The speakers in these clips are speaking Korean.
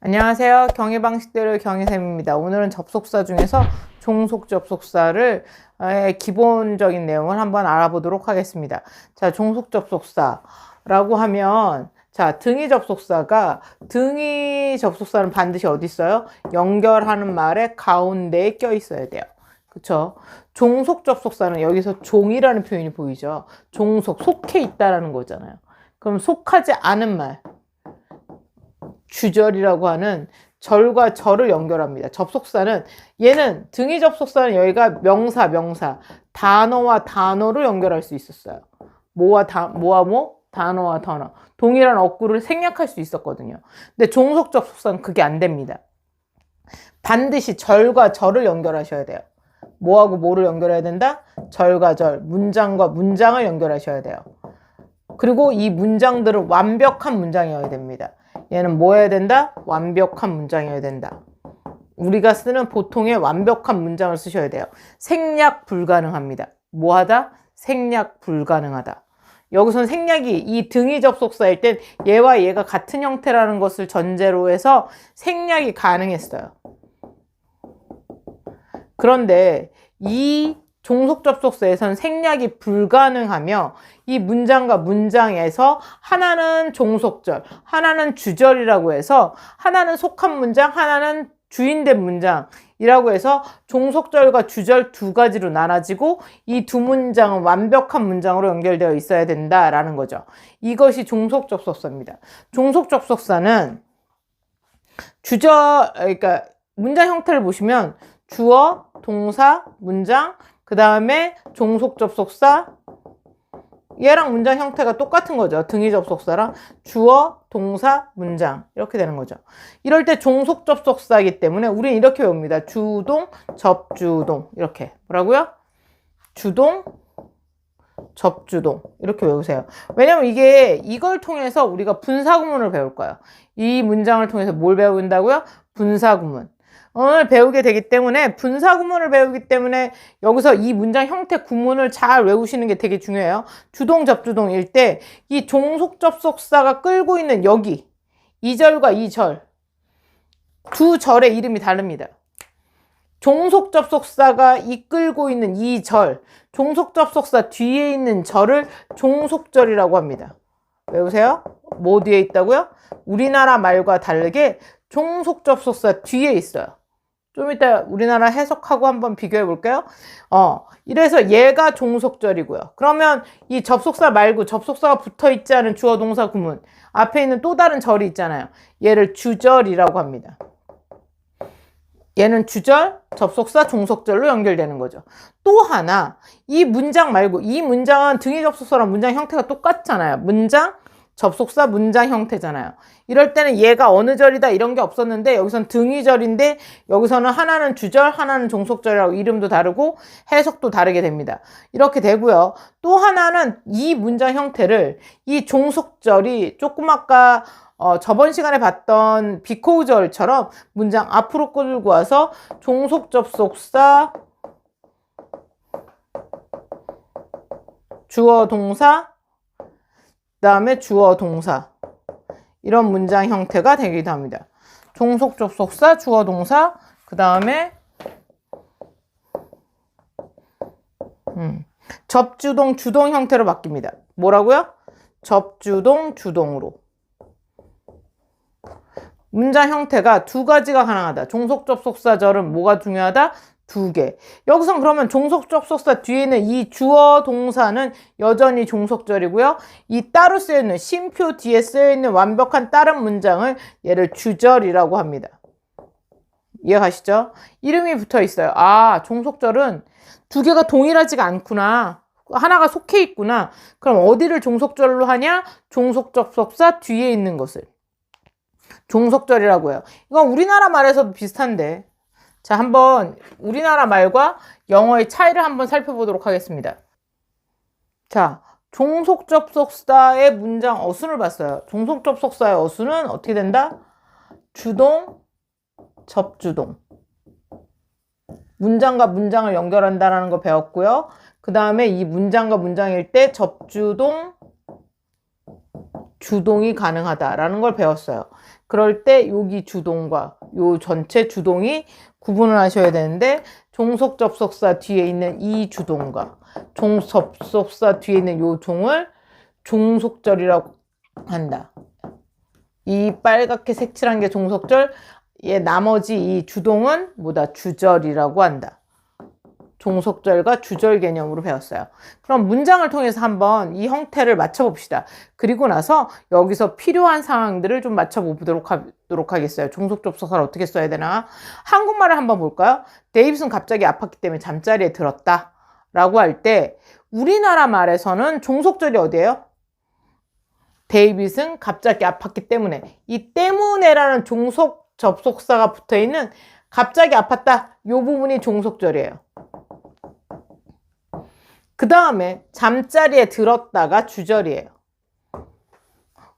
안녕하세요. 경희 방식대로 경희쌤입니다. 오늘은 접속사 중에서 종속 접속사를 의 기본적인 내용을 한번 알아보도록 하겠습니다. 자, 종속 접속사라고 하면 자, 등위 접속사가 등위 접속사는 반드시 어디 있어요? 연결하는 말의 가운데에 껴 있어야 돼요. 그쵸? 종속 접속사는 여기서 종이라는 표현이 보이죠? 종속, 속해 있다라는 거잖아요. 그럼 속하지 않은 말. 주절이라고 하는 절과 절을 연결합니다. 접속사는 얘는 등위 접속사는 여기가 명사 명사 단어와 단어로 연결할 수 있었어요. 뭐와 다 뭐와 뭐 단어와 단어 동일한 어구를 생략할 수 있었거든요. 근데 종속 접속사는 그게 안 됩니다. 반드시 절과 절을 연결하셔야 돼요. 뭐하고 뭐를 연결해야 된다? 절과 절, 문장과 문장을 연결하셔야 돼요. 그리고 이 문장들은 완벽한 문장이어야 됩니다. 얘는 뭐 해야 된다? 완벽한 문장이어야 된다. 우리가 쓰는 보통의 완벽한 문장을 쓰셔야 돼요. 생략 불가능합니다. 뭐 하다? 생략 불가능하다. 여기선 생략이 이 등위 접속사일 땐 얘와 얘가 같은 형태라는 것을 전제로 해서 생략이 가능했어요. 그런데 이 종속 접속사에선 생략이 불가능하며 이 문장과 문장에서 하나는 종속절, 하나는 주절이라고 해서 하나는 속한 문장, 하나는 주인된 문장이라고 해서 종속절과 주절 두 가지로 나눠지고 이 두 문장은 완벽한 문장으로 연결되어 있어야 된다라는 거죠. 이것이 종속 접속사입니다. 종속 접속사는 주절, 그러니까 문장 형태를 보시면 주어, 동사, 문장, 그 다음에 종속 접속사 얘랑 문장 형태가 똑같은 거죠. 등위 접속사랑 주어, 동사, 문장 이렇게 되는 거죠. 이럴 때 종속 접속사이기 때문에 우리는 이렇게 외웁니다. 주동, 접주동 이렇게 뭐라고요? 주동, 접주동 이렇게 외우세요. 왜냐면 이게 이걸 통해서 우리가 분사구문을 배울 거예요. 이 문장을 통해서 뭘 배운다고요? 분사구문. 을 배우게 되기 때문에 분사 구문을 배우기 때문에 여기서 이 문장 형태 구문을 잘 외우시는 게 되게 중요해요. 주동 접주동일 때 이 종속 접속사가 끌고 있는 여기 2절과 2절 두 절의 이름이 다릅니다. 종속 접속사가 이끌고 있는 이 절, 종속 접속사 뒤에 있는 절을 종속절이라고 합니다. 외우세요? 뭐 뒤에 있다고요? 우리나라 말과 다르게 종속 접속사 뒤에 있어요. 좀 이따 우리나라 해석하고 한번 비교해 볼게요. 어, 이래서 얘가 종속절이고요. 그러면 이 접속사 말고 접속사가 붙어 있지 않은 주어 동사 구문 앞에 있는 또 다른 절이 있잖아요. 얘를 주절이라고 합니다. 얘는 주절, 접속사, 종속절로 연결되는 거죠. 또 하나, 이 문장 말고 이 문장은 등위 접속사랑 문장 형태가 똑같잖아요. 문장, 접속사 문장 형태잖아요. 이럴 때는 얘가 어느 절이다 이런 게 없었는데 여기선 등위절인데 여기서는 하나는 주절, 하나는 종속절이라고 이름도 다르고 해석도 다르게 됩니다. 이렇게 되고요. 또 하나는 이 문장 형태를 이 종속절이 조금 아까 어, 저번 시간에 봤던 비코우절처럼 문장 앞으로 끌고 와서 종속 접속사 주어 동사 다음에 주어 동사 이런 문장 형태가 되기도 합니다. 종속 접속사 주어 동사 그 다음에 음, 접주동 주동 형태로 바뀝니다. 뭐라고요? 접주동 주동으로 문장 형태가 두 가지가 가능하다. 종속 접속사절은 뭐가 중요하다? 두 개. 여기선 그러면 종속 접속사 뒤에 있는 이 주어 동사는 여전히 종속절이고요. 이 따로 쓰여있는 심표 뒤에 쓰여있는 완벽한 다른 문장을 얘를 주절이라고 합니다. 이해가시죠? 이름이 붙어 있어요. 아, 종속절은 두 개가 동일하지가 않구나. 하나가 속해 있구나. 그럼 어디를 종속절로 하냐? 종속 접속사 뒤에 있는 것을. 종속절이라고 해요. 이건 우리나라 말에서도 비슷한데. 자, 한번 우리나라 말과 영어의 차이를 한번 살펴보도록 하겠습니다. 자, 종속 접속사의 문장 어순을 봤어요. 종속 접속사의 어순은 어떻게 된다? 주동, 접주동. 문장과 문장을 연결한다라는 거 배웠고요. 그 다음에 이 문장과 문장일 때 접주동, 주동이 가능하다라는 걸 배웠어요. 그럴 때 여기 주동과 요 전체 주동이 구분을 하셔야 되는데 종속 접속사 뒤에 있는 이 주동과 종접속사 뒤에 있는 요 종을 종속절이라고 한다. 이 빨갛게 색칠한 게 종속절, 얘 나머지 이 주동은 뭐다? 주절이라고 한다. 종속절과 주절 개념으로 배웠어요. 그럼 문장을 통해서 한번 이 형태를 맞춰봅시다. 그리고 나서 여기서 필요한 상황들을 좀 맞춰보도록 하겠어요. 종속 접속사를 어떻게 써야 되나? 한국말을 한번 볼까요? 데이빗은 갑자기 아팠기 때문에 잠자리에 들었다. 라고 할 때 우리나라 말에서는 종속절이 어디예요? 데이빗은 갑자기 아팠기 때문에 이 때문에라는 종속 접속사가 붙어 있는 갑자기 아팠다. 요 부분이 종속절이에요. 그 다음에 잠자리에 들었다가 주절이에요.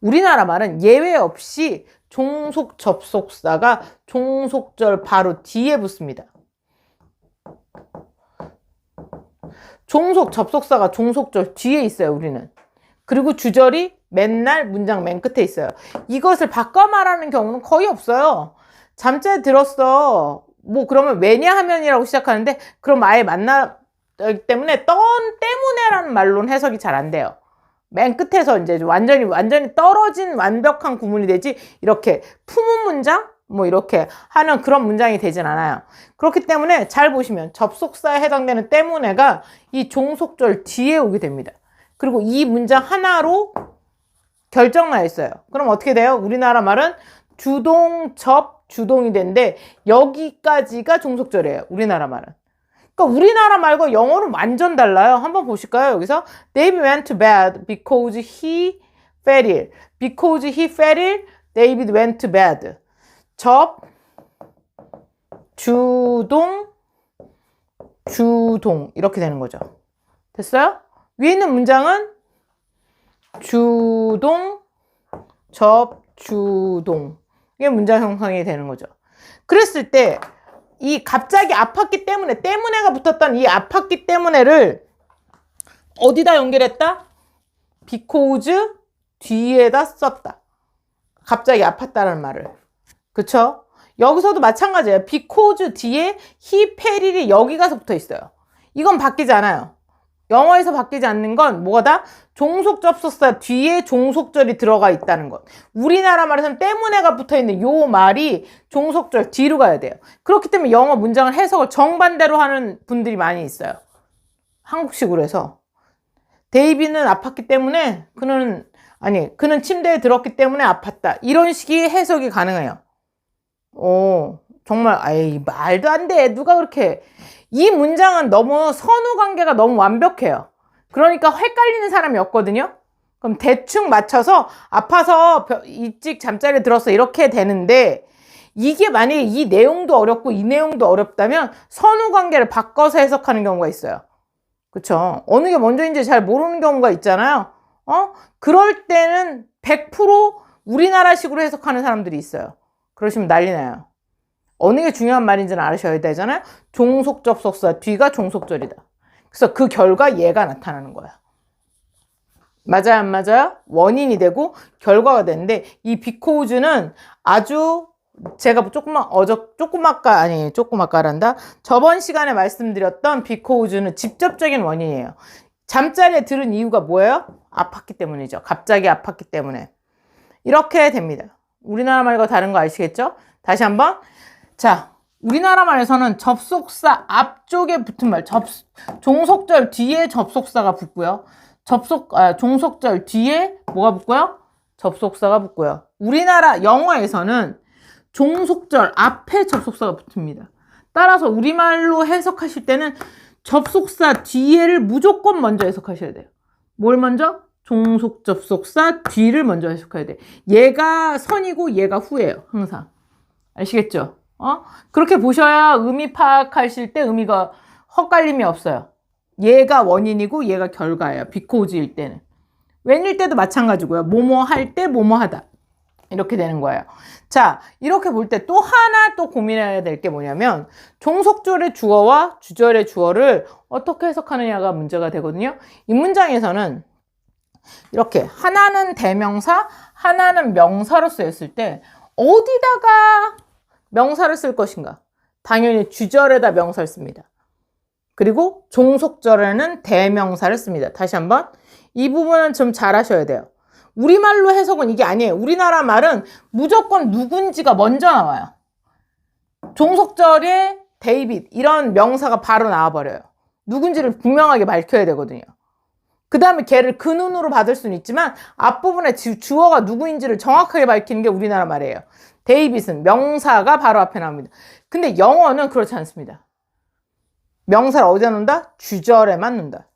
우리나라 말은 예외 없이 종속 접속사가 종속절 바로 뒤에 붙습니다. 종속 접속사가 종속절 뒤에 있어요, 우리는. 그리고 주절이 맨날 문장 맨 끝에 있어요. 이것을 바꿔 말하는 경우는 거의 없어요. 잠자리 들었어. 뭐 그러면 왜냐하면이라고 시작하는데 그럼 아예 만나 때문에 떤 때문에라는 말로는 해석이 잘 안 돼요. 맨 끝에서 이제 완전히 완전히 떨어진 완벽한 구문이 되지 이렇게 품은 문장 뭐 이렇게 하는 그런 문장이 되진 않아요. 그렇기 때문에 잘 보시면 접속사에 해당되는 때문에가 이 종속절 뒤에 오게 됩니다. 그리고 이 문장 하나로 결정나 있어요. 그럼 어떻게 돼요? 우리나라 말은 주동, 접, 주동이 되는데 여기까지가 종속절이에요. 우리나라 말은. 그러니까 우리나라 말고 영어는 완전 달라요. 한번 보실까요? 여기서 David went to bed because he fell ill. Because he fell ill, David went to bed. 접, 주동, 주동 이렇게 되는 거죠. 됐어요? 위에 있는 문장은 주동, 접, 주동 이게 문장 형성이 되는 거죠. 그랬을 때 이 갑자기 아팠기 때문에 때문에가 붙었던 이 아팠기 때문에를 어디다 연결했다? because 뒤에다 썼다. 갑자기 아팠다는 말을. 그쵸? 여기서도 마찬가지예요. because 뒤에 he 페릴이 여기 가서 붙어 있어요. 이건 바뀌지 않아요. 영어에서 바뀌지 않는 건 뭐가 종속 접속사 뒤에 종속절이 들어가 있다는 것. 우리나라 말에서는 때문에가 붙어 있는 요 말이 종속절 뒤로 가야 돼요. 그렇기 때문에 영어 문장을 해석을 정반대로 하는 분들이 많이 있어요. 한국식으로 해서. 데이비는 아팠기 때문에 그는 아니 그는 침대에 들었기 때문에 아팠다. 이런 식의 해석이 가능해요. 오 정말 아이 말도 안 돼. 누가 그렇게 이 문장은 너무 선후 관계가 너무 완벽해요. 그러니까 헷갈리는 사람이 없거든요. 그럼 대충 맞춰서 아파서 일찍 잠자리에 들었어 이렇게 되는데 이게 만약에 이 내용도 어렵고 이 내용도 어렵다면 선후 관계를 바꿔서 해석하는 경우가 있어요. 그쵸? 어느 게 먼저인지 잘 모르는 경우가 있잖아요. 어? 그럴 때는 100% 우리나라식으로 해석하는 사람들이 있어요. 그러시면 난리 나요. 어느 게 중요한 말인지는 알으셔야 되잖아요. 종속 접속사 뒤가 종속절이다. 그래서 그 결과 얘가 나타나는 거야. 맞아요, 안 맞아요? 원인이 되고 결과가 되는데 이 비코우즈는 아주 제가 조금만 어저 조금 아까 아니 조금 아까란다. 저번 시간에 말씀드렸던 비코우즈는 직접적인 원인이에요. 잠자리에 들은 이유가 뭐예요? 아팠기 때문이죠. 갑자기 아팠기 때문에. 이렇게 됩니다. 우리나라 말과 다른 거 아시겠죠? 다시 한번 자, 우리나라 말에서는 접속사 앞쪽에 붙은 말, 접, 종속절 뒤에 접속사가 붙고요. 접속, 아, 종속절 뒤에 뭐가 붙고요? 접속사가 붙고요. 우리나라 영어에서는 종속절 앞에 접속사가 붙습니다. 따라서 우리말로 해석하실 때는 접속사 뒤에를 무조건 먼저 해석하셔야 돼요. 뭘 먼저? 종속 접속사 뒤를 먼저 해석해야 돼. 얘가 선이고 얘가 후예요. 항상. 아시겠죠? 어? 그렇게 보셔야 의미 파악하실 때 의미가 헛갈림이 없어요. 얘가 원인이고 얘가 결과예요. 비코즈일 때는. 웬일 때도 마찬가지고요. 뭐뭐 할 때 뭐뭐 하다. 이렇게 되는 거예요. 자, 이렇게 볼 때 또 하나 또 고민해야 될 게 뭐냐면 종속절의 주어와 주절의 주어를 어떻게 해석하느냐가 문제가 되거든요. 이 문장에서는 이렇게 하나는 대명사, 하나는 명사로 쓰였을 때 어디다가 명사를 쓸 것인가? 당연히 주절에다 명사를 씁니다. 그리고 종속절에는 대명사를 씁니다. 다시 한번 이 부분은 좀 잘 하셔야 돼요. 우리말로 해석은 이게 아니에요. 우리나라 말은 무조건 누군지가 먼저 나와요. 종속절에 데이빗 이런 명사가 바로 나와버려요. 누군지를 분명하게 밝혀야 되거든요. 그 다음에 걔를 근운으로 받을 수는 있지만 앞부분에 주, 주어가 누구인지를 정확하게 밝히는 게 우리나라 말이에요. 데이빗은 명사가 바로 앞에 나옵니다. 근데 영어는 그렇지 않습니다. 명사를 어디다 놓는다? 주절에만 놓는다.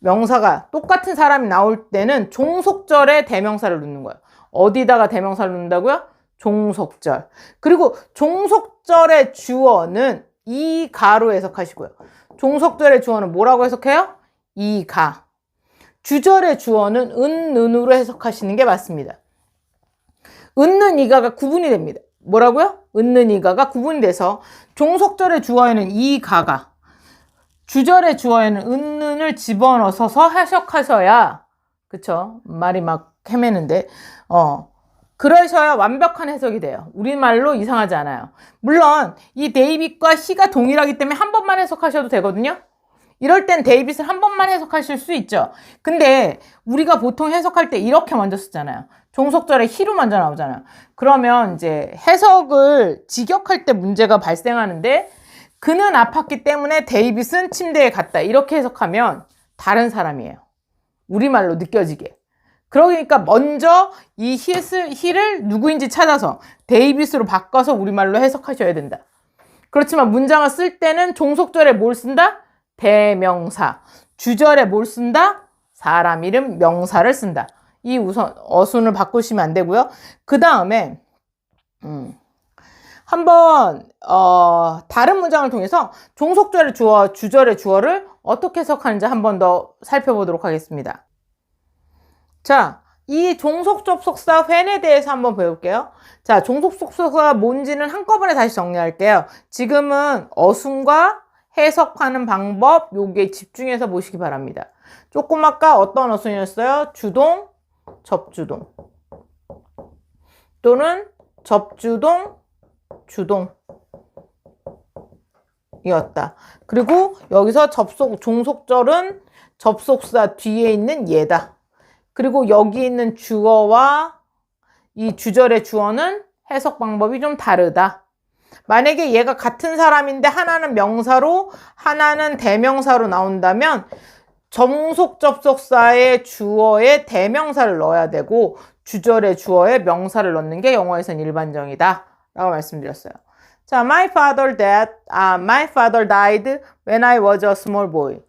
명사가 똑같은 사람이 나올 때는 종속절에 대명사를 넣는 거예요. 어디다가 대명사를 넣는다고요? 종속절. 그리고 종속절의 주어는 이가로 해석하시고요. 종속절의 주어는 뭐라고 해석해요? 이가. 주절의 주어는 은, 는으로 해석하시는 게 맞습니다. 은는 이가가 구분이 됩니다. 뭐라고요? 은는 이가가 구분이 돼서 종속절의 주어에는 이가가 주절의 주어에는 은는을 집어넣어서 해석하셔야 그쵸? 말이 막 헤매는데 어 그러셔야 완벽한 해석이 돼요. 우리말로 이상하지 않아요. 물론 이 데이빗과 시가 동일하기 때문에 한 번만 해석하셔도 되거든요. 이럴 땐 데이빗을 한 번만 해석하실 수 있죠. 근데 우리가 보통 해석할 때 이렇게 먼저 쓰잖아요. 종속절에 히로 먼저 나오잖아요. 그러면 이제 해석을 직역할 때 문제가 발생하는데 그는 아팠기 때문에 데이빗은 침대에 갔다. 이렇게 해석하면 다른 사람이에요. 우리말로 느껴지게. 그러니까 먼저 이 히스, 히를 누구인지 찾아서 데이빗으로 바꿔서 우리말로 해석하셔야 된다. 그렇지만 문장을 쓸 때는 종속절에 뭘 쓴다? 대명사. 주절에 뭘 쓴다? 사람 이름 명사를 쓴다. 이 우선 어순을 바꾸시면 안 되고요. 그 다음에 음, 한번 어, 다른 문장을 통해서 종속절의 주어, 주절의 주어를 어떻게 해석하는지 한 번 더 살펴보도록 하겠습니다. 자, 이 종속접속사 when에 대해서 한번 배울게요. 자, 종속접속사가 뭔지는 한꺼번에 다시 정리할게요. 지금은 어순과 해석하는 방법 요게 집중해서 보시기 바랍니다. 조금 아까 어떤 어순이었어요? 주동, 접주동 또는 접주동, 주동 이었다. 그리고 여기서 접속 종속절은 접속사 뒤에 있는 얘다. 그리고 여기 있는 주어와 이 주절의 주어는 해석 방법이 좀 다르다. 만약에 얘가 같은 사람인데 하나는 명사로 하나는 대명사로 나온다면 정속 접속사의 주어에 대명사를 넣어야 되고 주절의 주어에 명사를 넣는 게 영어에선 일반적이다 라고 말씀드렸어요. 자, my father died, 아, my father died when I was a small boy.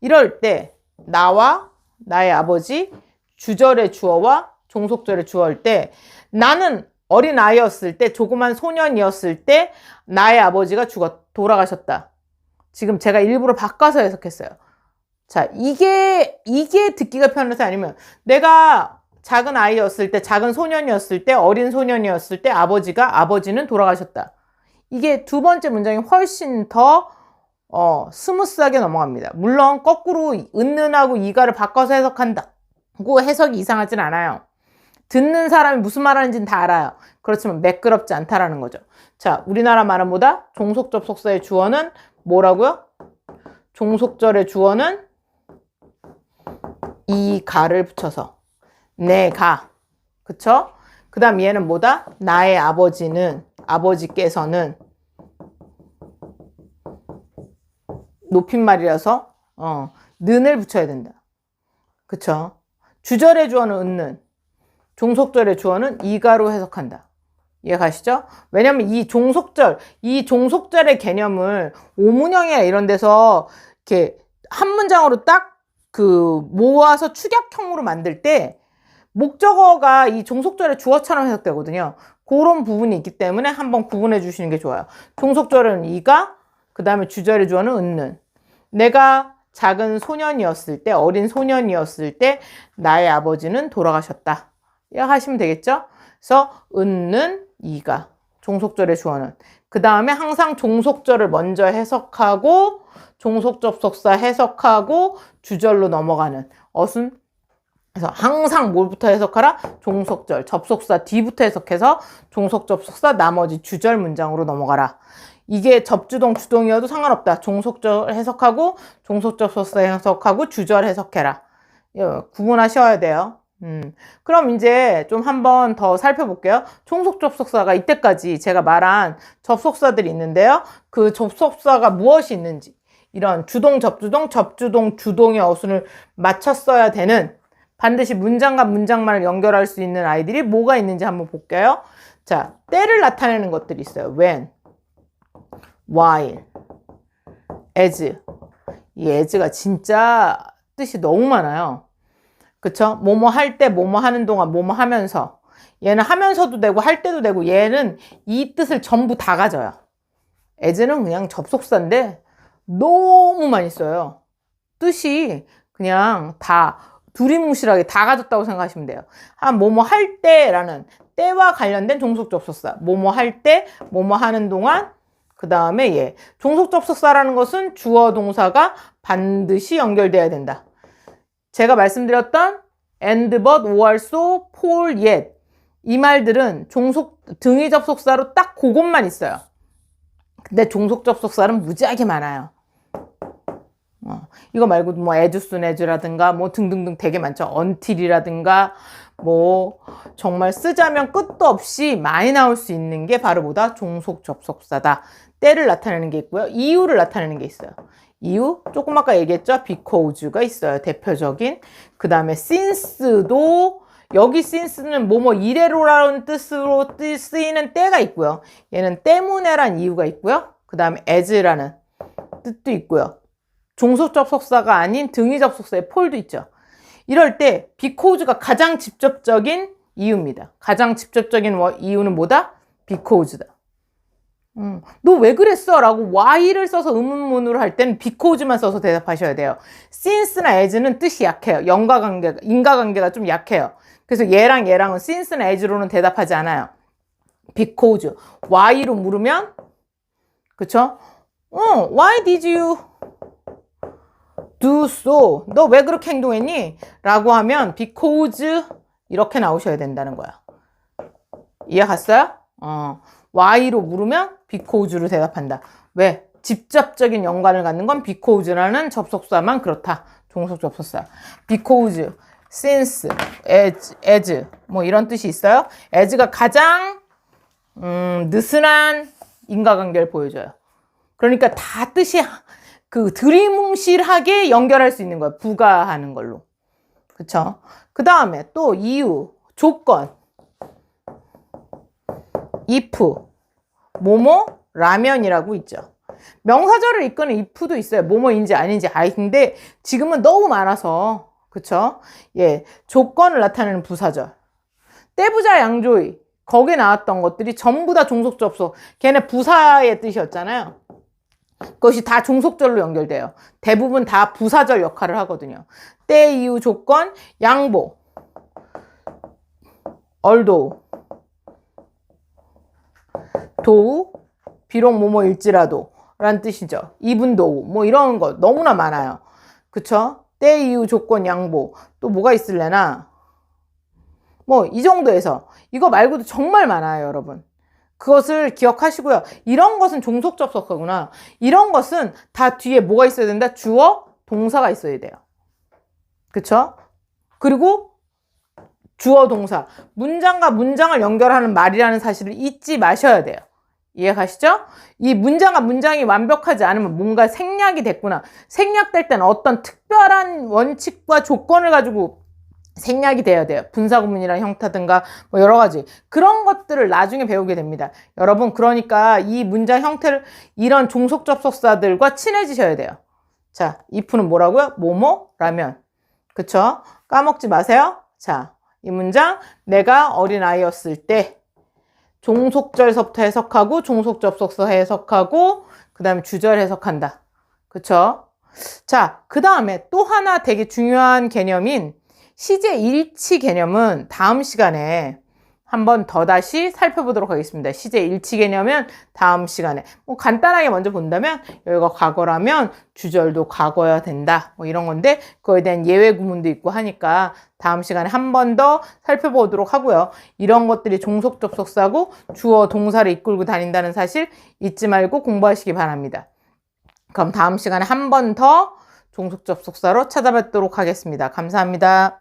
이럴 때 나와 나의 아버지 주절의 주어와 종속절의 주어일 때 나는 어린 아이였을 때 조그만 소년이었을 때 나의 아버지가 죽어 돌아가셨다. 지금 제가 일부러 바꿔서 해석했어요. 자, 이게 이게 듣기가 편해서 아니면 내가 작은 아이였을 때 작은 소년이었을 때 어린 소년이었을 때 아버지가 아버지는 돌아가셨다. 이게 두 번째 문장이 훨씬 더 어, 스무스하게 넘어갑니다. 물론 거꾸로 은는하고 이가를 바꿔서 해석한다. 고 해석이 이상하진 않아요. 듣는 사람이 무슨 말 하는지는 다 알아요. 그렇지만 매끄럽지 않다라는 거죠. 자, 우리나라 말은 뭐다? 종속 접속사의 주어는 뭐라고요? 종속절의 주어는 이 가를 붙여서 내가 그쵸? 그 다음 얘는 뭐다? 나의 아버지는 아버지께서는 높임말이라서 어, 는을 붙여야 된다. 그쵸? 주절의 주어는 은는, 종속절의 주어는 이가로 해석한다. 이해가시죠? 왜냐면 이 종속절, 이 종속절의 개념을 오문형이나 이런 데서 이렇게 한 문장으로 딱 그 모아서 축약형으로 만들 때 목적어가 이 종속절의 주어처럼 해석되거든요. 그런 부분이 있기 때문에 한번 구분해 주시는 게 좋아요. 종속절은 이가, 그 다음에 주절의 주어는 은는. 내가 작은 소년이었을 때, 어린 소년이었을 때, 나의 아버지는 돌아가셨다. 하시면 되겠죠? 그래서, 은는 이가. 종속절의 주어는. 그 다음에 항상 종속절을 먼저 해석하고, 종속접속사 해석하고, 주절로 넘어가는 어순 그래서 항상 뭘부터 해석하라? 종속절, 접속사 뒤부터 해석해서 종속 접속사 나머지 주절 문장으로 넘어가라. 이게 접주동 주동이어도 상관없다. 종속절 해석하고 종속 접속사 해석하고 주절 해석해라. 이거 구분하셔야 돼요. 음. 그럼 이제 좀 한번 더 살펴볼게요. 종속 접속사가 이때까지 제가 말한 접속사들이 있는데요. 그 접속사가 무엇이 있는지 이런 주동, 접주동, 접주동, 주동의 어순을 맞췄어야 되는 반드시 문장과 문장만을 연결할 수 있는 아이들이 뭐가 있는지 한번 볼게요. 자, 때를 나타내는 것들이 있어요. when, while, as. 이 as가 진짜 뜻이 너무 많아요. 그쵸? 뭐뭐 할 때, 뭐뭐 하는 동안, 뭐뭐 하면서. 얘는 하면서도 되고, 할 때도 되고, 얘는 이 뜻을 전부 다 가져요. as는 그냥 접속사인데, 너무 많이 써요. 뜻이 그냥 다 두리뭉실하게 다 가졌다고 생각하시면 돼요. 한 뭐뭐 할 때라는 때와 관련된 종속 접속사. 뭐뭐 할 때, 뭐뭐 하는 동안, 그 다음에 얘. 종속 접속사라는 것은 주어 동사가 반드시 연결돼야 된다. 제가 말씀드렸던 and but or so for yet 이 말들은 종속 등위 접속사로 딱 그것만 있어요. 근데 종속 접속사는 무지하게 많아요. 어, 이거 말고도 뭐 soon as라든가 뭐 등등등 되게 많죠. until이라든가 뭐 정말 쓰자면 끝도 없이 많이 나올 수 있는 게 바로 뭐다? 종속 접속사다. 때를 나타내는 게 있고요. 이유를 나타내는 게 있어요. 이유 조금 아까 얘기했죠. because가 있어요. 대표적인. 그 다음에 since도 여기 since는 뭐뭐 이래로라는 뜻으로 쓰이는 때가 있고요. 얘는 때문에란 이유가 있고요. 그 다음에 as라는 뜻도 있고요. 종속 접속사가 아닌 등위 접속사의 폴도 있죠. 이럴 때 because가 가장 직접적인 이유입니다. 가장 직접적인 이유는 뭐다? because다. 음, 너 왜 그랬어? 라고 why를 써서 의문문으로 할 때는 because만 써서 대답하셔야 돼요. since나 as는 뜻이 약해요. 연과관계가, 인과관계가 좀 약해요. 그래서 얘랑 얘랑은 since나 as로는 대답하지 않아요. because. why로 물으면, 그쵸? 어, why did you do so? 너 왜 그렇게 행동했니? 라고 하면 because 이렇게 나오셔야 된다는 거야. 이해 갔어요? 어. why로 물으면 because로 대답한다. 왜? 직접적인 연관을 갖는 건 because라는 접속사만 그렇다. 종속 접속사. because, since, as, as 뭐 이런 뜻이 있어요. as가 가장 음, 느슨한 인과관계를 보여줘요. 그러니까 다 뜻이 그 드리뭉실하게 연결할 수 있는 거예요. 부가하는 걸로. 그쵸? 그 다음에 또 이유, 조건. if, 뭐뭐, 라면이라고 있죠. 명사절을 이끄는 if도 있어요. 뭐뭐인지 아닌지. 아이, 근데 지금은 너무 많아서. 그쵸? 예. 조건을 나타내는 부사절. 떼부자 양조위. 거기에 나왔던 것들이 전부 다 종속접속. 걔네 부사의 뜻이었잖아요. 그것이 다 종속절로 연결돼요. 대부분 다 부사절 역할을 하거든요. 때 이후 조건, 양보, 얼도, 도우, 비록 뭐뭐일지라도 라는 뜻이죠. 이분 도우, 뭐 이런 거 너무나 많아요. 그쵸? 때 이후 조건, 양보. 또 뭐가 있을래나? 뭐 이 정도에서 이거 말고도 정말 많아요, 여러분. 그것을 기억하시고요. 이런 것은 종속 접속사구나. 이런 것은 다 뒤에 뭐가 있어야 된다? 주어, 동사가 있어야 돼요. 그쵸? 그리고 주어, 동사. 문장과 문장을 연결하는 말이라는 사실을 잊지 마셔야 돼요. 이해가시죠? 이 문장과 문장이 완벽하지 않으면 뭔가 생략이 됐구나. 생략될 때는 어떤 특별한 원칙과 조건을 가지고 생략이 돼야 돼요. 분사구문이랑 형태든가 뭐 여러 가지 그런 것들을 나중에 배우게 됩니다. 여러분 그러니까 이 문장 형태를 이런 종속 접속사들과 친해지셔야 돼요. 자, if는 뭐라고요? 뭐뭐 라면. 그쵸? 까먹지 마세요. 자, 이 문장 내가 어린 아이였을 때 종속절서부터 해석하고 종속 접속사 해석하고 그 다음에 주절 해석한다. 그쵸? 자, 그 다음에 또 하나 되게 중요한 개념인 시제 일치 개념은 다음 시간에 한번 더 다시 살펴보도록 하겠습니다. 시제 일치 개념은 다음 시간에 뭐 간단하게 먼저 본다면 여기가 과거라면 주절도 과거여야 된다. 뭐 이런 건데 그거에 대한 예외 구문도 있고 하니까 다음 시간에 한 번 더 살펴보도록 하고요. 이런 것들이 종속 접속사고 주어 동사를 이끌고 다닌다는 사실 잊지 말고 공부하시기 바랍니다. 그럼 다음 시간에 한 번 더 종속 접속사로 찾아뵙도록 하겠습니다. 감사합니다.